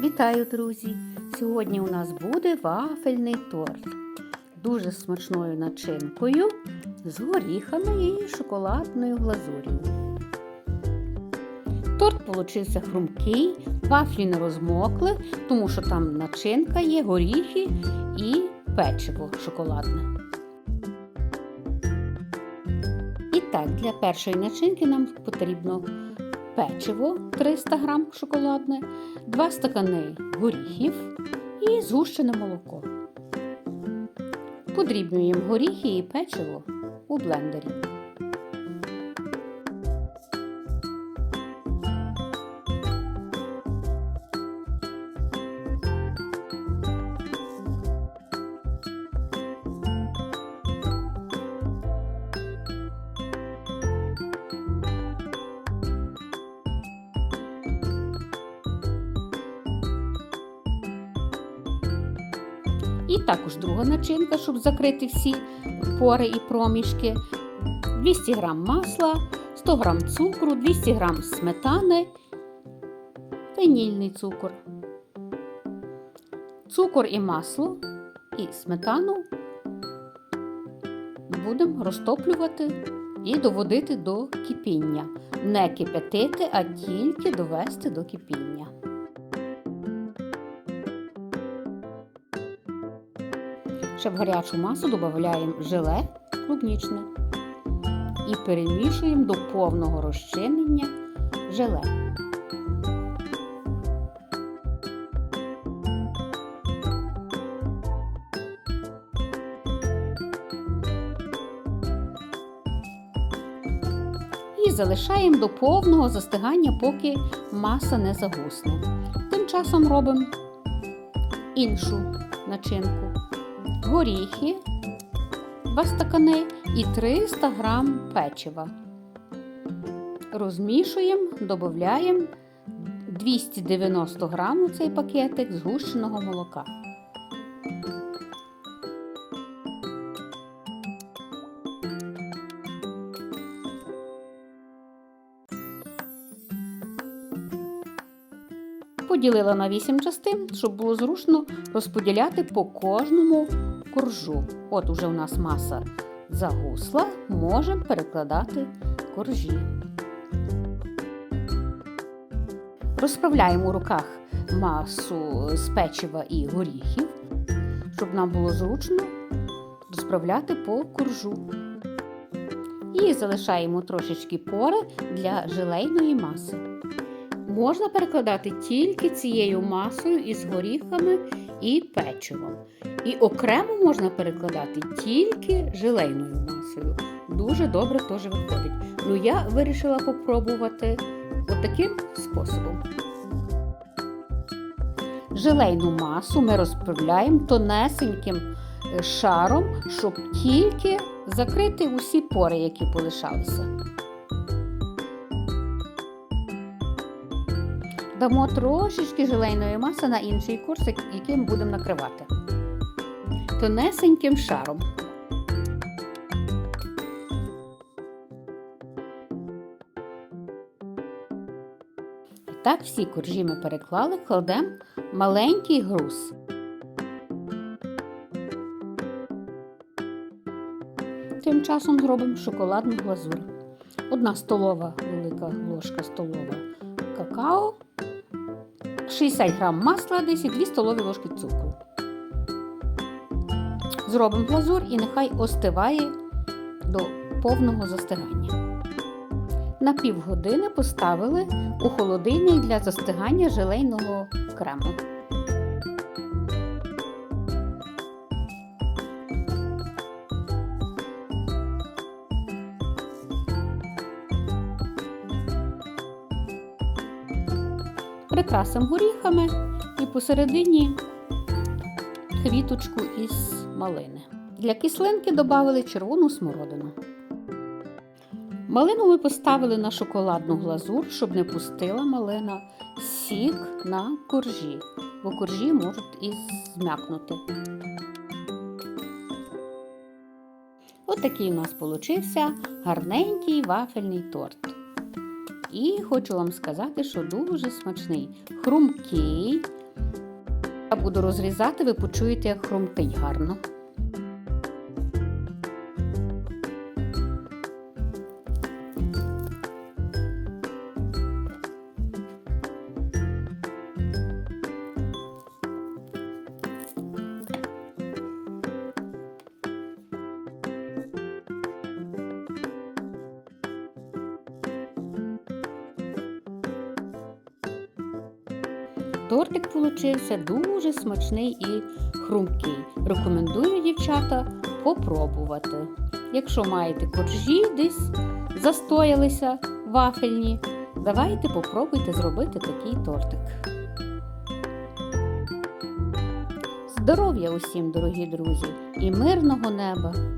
Вітаю, друзі! Сьогодні у нас буде вафельний торт. Дуже смачною начинкою з горіхами і шоколадною глазур'ю. Торт получився хрумкий, вафлі не розмокли, тому що там начинка є, горіхи і печиво шоколадне. І так, для першої начинки нам потрібно печиво 300 г шоколадне, 2 стакани горіхів і згущене молоко. Подрібнюємо горіхи і печиво у блендері. І також друга начинка, щоб закрити всі пори і проміжки. 200 г масла, 100 г цукру, 200 г сметани, ванільний цукор. Цукор і масло і сметану будемо розтоплювати і доводити до кипіння. Не кипятити, а тільки довести до кипіння. Ще в гарячу масу додаємо желе клубнічне і перемішуємо до повного розчинення желе. І залишаємо до повного застигання, поки маса не загусне. Тим часом робимо іншу начинку горіхи 2 стакани і 300 г печива. Розмішуємо, додаємо 290 г у цей пакетик згущеного молока. Поділила на 8 частин, щоб було зручно розподіляти по кожному коржу. От уже у нас маса загусла, можемо перекладати коржі. Розправляємо у руках масу з печива і горіхів, щоб нам було зручно розправляти по коржу. І залишаємо трошечки пори для желейної маси. Можна перекладати тільки цією масою із горіхами і печивом. І окремо можна перекладати тільки желейною масою. Дуже добре теж виходить. Ну, я вирішила попробувати отаким способом. Желейну масу ми розправляємо тонесеньким шаром, щоб тільки закрити усі пори, які полишалися. Дамо трошечки желейної маси на інший курсик, яким будемо накривати. Тонесеньким шаром. І так, всі коржі ми переклали, кладемо маленький груз. Тим часом зробимо шоколадну глазур. Одна столова велика ложка столова какао, 60 грам масла, десь і 2 столові ложки цукру. Зробимо глазур і нехай остиває до повного застигання. На півгодини поставили у холодильник для застигання желейного крему. Прикрасимо горіхами і посередині квіточку із малини. Для кислинки додали червону смородину. Малину ми поставили на шоколадну глазур, щоб не пустила малина сік на коржі, бо коржі можуть і зм'якнути. Ось такий у нас получився гарненький вафельний торт. І хочу вам сказати, що дуже смачний. Хрумкий. Я буду розрізати, ви почуєте, як хрумкий гарно. Тортик получився дуже смачний і хрумкий. Рекомендую, дівчата, попробувати. Якщо маєте коржі десь застоялися вафельні, давайте попробуйте зробити такий тортик. Здоров'я усім, дорогі друзі, і мирного неба!